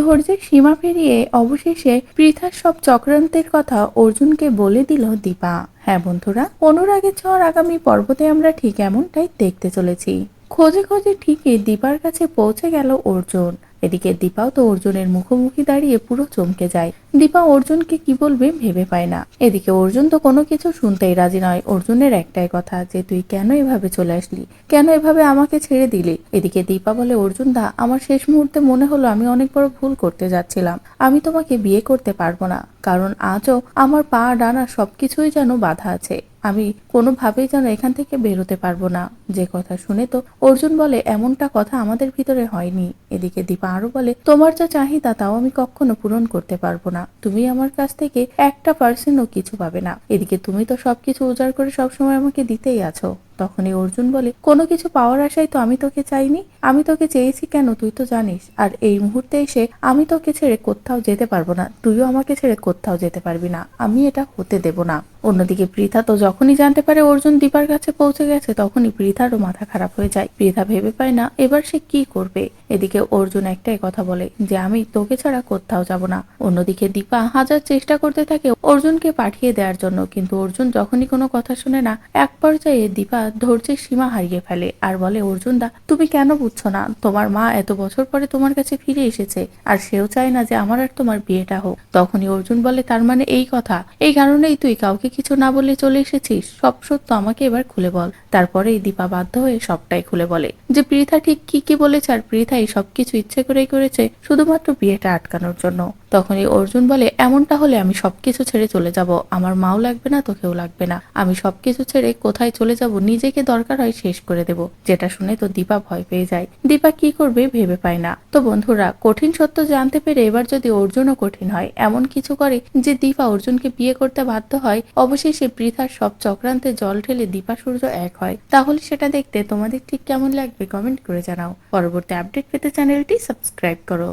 ধৈর্যের সীমা পেরিয়ে অবশেষে পৃথার সব চক্রান্তের কথা অর্জুনকে বলে দিল দীপা। হ্যাঁ বন্ধুরা, অনুরাগের ঝড় আগামী পর্বতে আমরা ঠিক এমনটাই দেখতে চলেছি। খোঁজে খোঁজে ঠিকই দীপার কাছে পৌঁছে গেল অর্জুন। এদিকে দীপাও তো অর্জুনের মুখোমুখি দাঁড়িয়ে পুরো চমকে যায়। দীপা অর্জুনকে কি বলবে ভেবে পায় না। এদিকে অর্জুন তো কোনো কিছু শুনতেই রাজি নয়। অর্জুনের একটাই কথা যে, তুই কেন এভাবে চলে আসলি? কেন এভাবে আমাকে ছেড়ে দিলি? এদিকে দীপা বলে, অর্জুন দা, আমার শেষ মুহূর্তে মনে হলো আমি অনেক বড় ভুল করতে যাচ্ছিলাম। আমি তোমাকে বিয়ে করতে পারব না। কারণ আজও আমার পা, ডানা সবকিছুই যেন বাধা আছে। আমি কোনোভাবেই যেন এখান থেকে বেরোতে পারব না। যে কথা শুনে তো অর্জুন বলে, এমনটা কথা আমাদের ভিতরে হয়নি। এদিকে দীপা আরও বলে, তোমার যা চাহিদা তাও আমি কখনো পূরণ করতে পারব না। তুমি আমার কাছ থেকে একটা পার্সেন্টও কিছু পাবে না। এদিকে তুমি তো সবকিছু উজাড় করে সবসময় আমাকে দিতেই আছো। তখনই অর্জুন বলে, কোনো কিছু পাওয়ার আশায় তো আমি তোকে চাইনি। আমি তোকে চেয়েছি কেন তুই তো জানিস। আর এই মুহূর্তে এসে আমি তোকে ছেড়ে কোথাও যেতে পারব না। তুইও আমাকে ছেড়ে কোথাও যেতে পারবি না। আমি এটা হতে দেব না। অন্যদিকে পৃথা তো যখনই জানতে পারে অর্জুন দীপার কাছে পৌঁছে গেছে, তখনই পৃথারও মাথা খারাপ হয়ে যায়। বৃথা ভেবে পায় না এবার সে কি করবে? এদিকে অর্জুন একটাই কথা বলে যে, আমি তোকে ছাড়া কোথাও যাব না। অন্যদিকে দীপা হাজার চেষ্টা করতে থাকে অর্জুনকে পাঠিয়ে দেওয়ার জন্য, কিন্তু অর্জুন যখনই কোনো কথা শুনে না, এক পর্যায়ে দীপা ধৈর্যের সীমা হারিয়ে ফেলে আর বলে, অর্জুন দা, তুমি কেন বুঝছ না? তোমার মা এত বছর পরে তোমার কাছে ফিরে এসেছে আর সেও চায় না যে আমার আর তোমার বিয়েটা হোক। তখনই অর্জুন বলে, তার মানে এই কথা। এই কারণেই তুই কাউকে কিছু না বলে চলে এসেছিস। সব সত্য আমাকে এবার খুলে বল। তারপরেই দীপা বাধ্য হয়ে সবটাই খুলে বলে। যে পৃথা ঠিক কি কি বলেছে আর পৃথা এই সবকিছু ইচ্ছে করেই করেছে শুধুমাত্র বিয়েটা আটকানোর জন্য। তখনই অর্জুন বলে, এমনটা হলে আমি সবকিছু ছেড়ে চলে যাব। আমার মাও লাগবে না তোকেও লাগবে না। আমি সবকিছু ছেড়ে কোথায় চলে যাব, নিজেকে দরকার হয় শেষ করে দেব। যেটা শুনে তো দীপা ভয় পেয়ে যায়। দীপা কি করবে ভেবে পায় না। তো বন্ধুরা, কঠিন সত্য জানতে পেরে এবার যদি অর্জুনও কঠিন হয়, এমন কিছু করে যে দীপা অর্জুনকে বিয়ে করতে বাধ্য হয়, অবশেষে পৃথার সব চক্রান্তে জল ঢেলে দীপা সূর্য এক হয়। তাহলে সেটা দেখতে তোমাদের ঠিক কেমন লাগবে কমেন্ট করে জানাও। পরবর্তী আপডেট পেতে চ্যানেলটি সাবস্ক্রাইব করো।